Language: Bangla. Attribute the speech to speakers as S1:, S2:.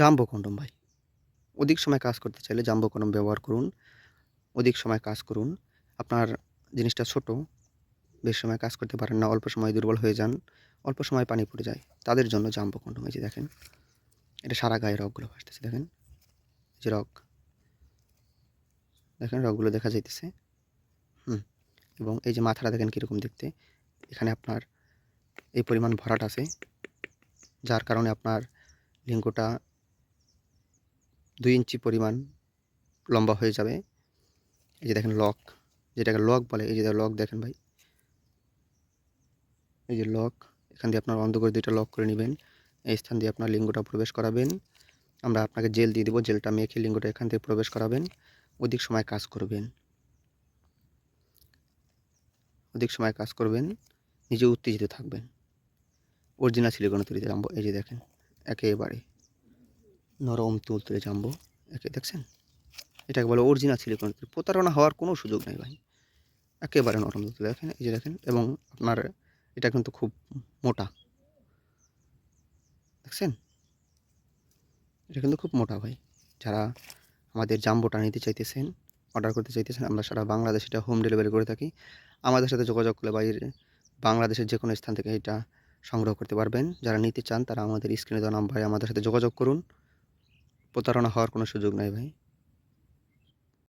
S1: জাম্বো কন্ডম ভাই। অধিক সময় কাজ করতে চাইলে জাম্বো কন্ডম ব্যবহার করুন। অধিক সময় কাজ করুন। আপনার জিনিসটা ছোট, বেশ সময় কাজ করতে পারেন না, অল্প সময় দুর্বল হয়ে যান, অল্প সময় পানি পড়ে যায়। তাদের জন্য জাম্বো কন্ডম, এই যে দেখেন, এটা সারা গায়ে রগগুলো ভাসতেছে, দেখেন যে রগ, দেখেন, রগগুলো দেখা যাইতেছে, হুম, এবং এই যে মাথাটা দেখেন কীরকম দেখতে, এখানে আপনার এই পরিমাণ ভরাট আছে, যার কারণে আপনার লিঙ্গটা দুই ইঞ্চি পরিমাণ লম্বা হয়ে যাবে। এই যে দেখেন লক, যেটাকে লক বলে, এই যে লক দেখেন ভাই। এই যে লক, এখান দিয়ে আপনার অন্ধ করে দুইটা লক করে নেবেন। এই স্থান দিয়ে আপনার লিঙ্গটা প্রবেশ করাবেন। আমরা আপনাকে জেল দিয়ে দেবো, জেলটা মেখে লিঙ্গটা এখান থেকে প্রবেশ করাবেন। অধিক সময় কাজ করবেন। অধিক সময় কাজ করবেন, নিজে উত্তেজিত থাকবেন। অরিজিনাল সিলিকন তৈরি জাম্বো এই যে দেখেন, একেবারে। নরম তুল তুলে জাম্বো। একে দেখছেন? এটাকে বলে অরিজিনাল সিলিকন প্রতারণা হওয়ার কোনো সুযোগ নেই ভাই। একেবারে নরম তুলে দেখেন, এই যে দেখেন, এবং আপনার এটা কিন্তু খুব মোটা। দেখছেন? এটা কিন্তু খুব মোটা ভাই। যারা আমাদের জাম্বোটা নিতে চাইতেছেন, অর্ডার করতে চাইতেছেন, আমরা সারা বাংলাদেশে এটা হোম ডেলিভারি করে থাকি। আমাদের সাথে যোগাযোগ করলে বাইরে বাংলাদেশের যে কোনো স্থান থেকে এটা সংগ্রহ করতে পারবেন। যারা নিতে চান, তারা আমাদের স্ক্রিনে দেওয়া নাম্বারে আমাদের সাথে যোগাযোগ করুন। প্রতারণা হওয়ার কোনো সুযোগ নাই ভাই।